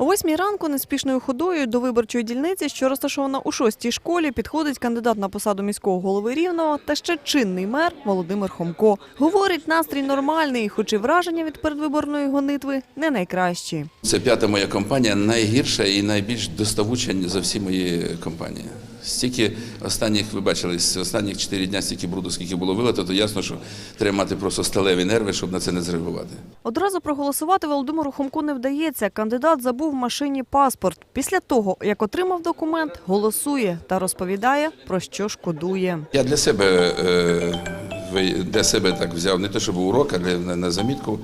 О восьмій ранку неспішною ходою до виборчої дільниці, що розташована у шостій школі, підходить кандидат на посаду міського голови Рівного та ще чинний мер Володимир Хомко. Говорить, настрій нормальний, хоч і враження від передвиборної гонитви не найкращі. Це п'ята моя компанія, найгірша і найбільш доставуча за всі мої компанії. Стільки останніх, ви бачили, з останніх чотири дня стільки бруду, скільки було вилито, то ясно, що треба мати просто сталеві нерви, щоб на це не зреагувати. Одразу проголосувати Володимиру Хомку не вдається. Кандидат забув в машині паспорт. Після того, як отримав документ, голосує та розповідає, про що шкодує. Я для себе, е, для себе так взяв не те, щоб урок, а для, на, на замітку.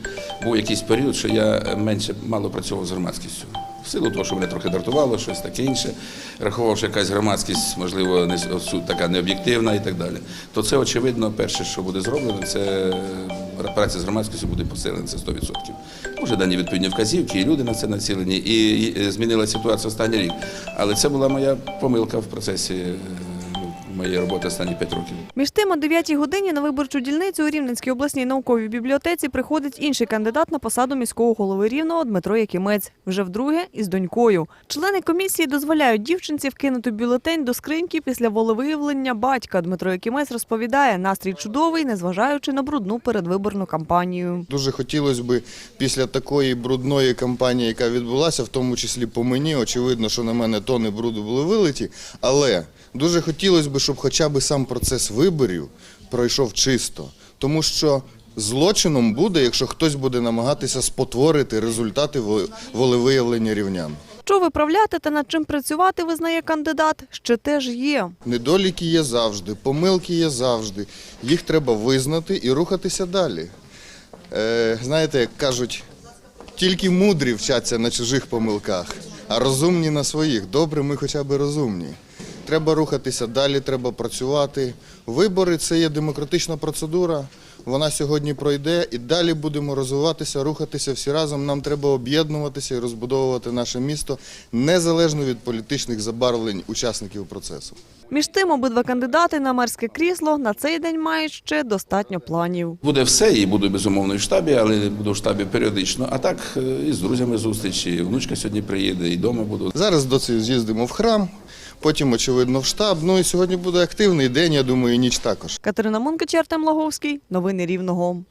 Був якийсь період, що я менше мало працював з громадськістю. В силу того, що мене трохи дратувало, щось таке інше, рахував, якась громадськість, можливо, не така необ'єктивна і так далі. То це, очевидно, перше, що буде зроблено, це е, праця з громадськістю буде посилена, це 100%. Може, дані відповідні вказівки, і люди на це націлені, і, і змінила ситуація останній рік. Але це була моя помилка в процесі е, моєї роботи останні 5 років. Між тим, о 9 годині на виборчу дільницю у Рівненській обласній науковій бібліотеці приходить інший кандидат на посаду міського голови Рівного Дмитро Якимець. Вже вдруге із донькою. Члени комісії дозволяють дівчинці вкинути бюлетень до скриньки після волевиявлення батька. Дмитро Якимець розповідає, настрій чудовий, незважаючи на брудну передвиборну кампанію. Дуже хотілося б після такої брудної кампанії, яка відбулася, в тому числі по мені, очевидно, що на мене тони бруду були вилиті, але дуже хотілося б, щоб хоча б сам процес виборів пройшов чисто, тому що злочином буде, якщо хтось буде намагатися спотворити результати волевиявлення рівнян. Що виправляти та над чим працювати, визнає кандидат, ще теж є. Недоліки є завжди, помилки є завжди. Їх треба визнати і рухатися далі. Е, знаєте, як кажуть, тільки мудрі вчаться на чужих помилках, а розумні на своїх. Добре, ми хоча б розумні. Треба рухатися далі, треба працювати. Вибори це є демократична процедура. Вона сьогодні пройде і далі будемо розвиватися, рухатися всі разом. Нам треба об'єднуватися і розбудовувати наше місто незалежно від політичних забарвлень учасників процесу. Між тим, обидва кандидати на мерське крісло на цей день мають ще достатньо планів. Буде все, і буду безумовно в штабі, але буду в штабі періодично. А так е, і з друзями зустрічі. Внучка сьогодні приїде, і вдома буду. Зараз з доцею з'їздимо в храм, потім, очевидно, в штаб. Ну і сьогодні буде активний день, я думаю, і ніч також. Катерина Мункач, Артем Лаговський. Новини Рівного.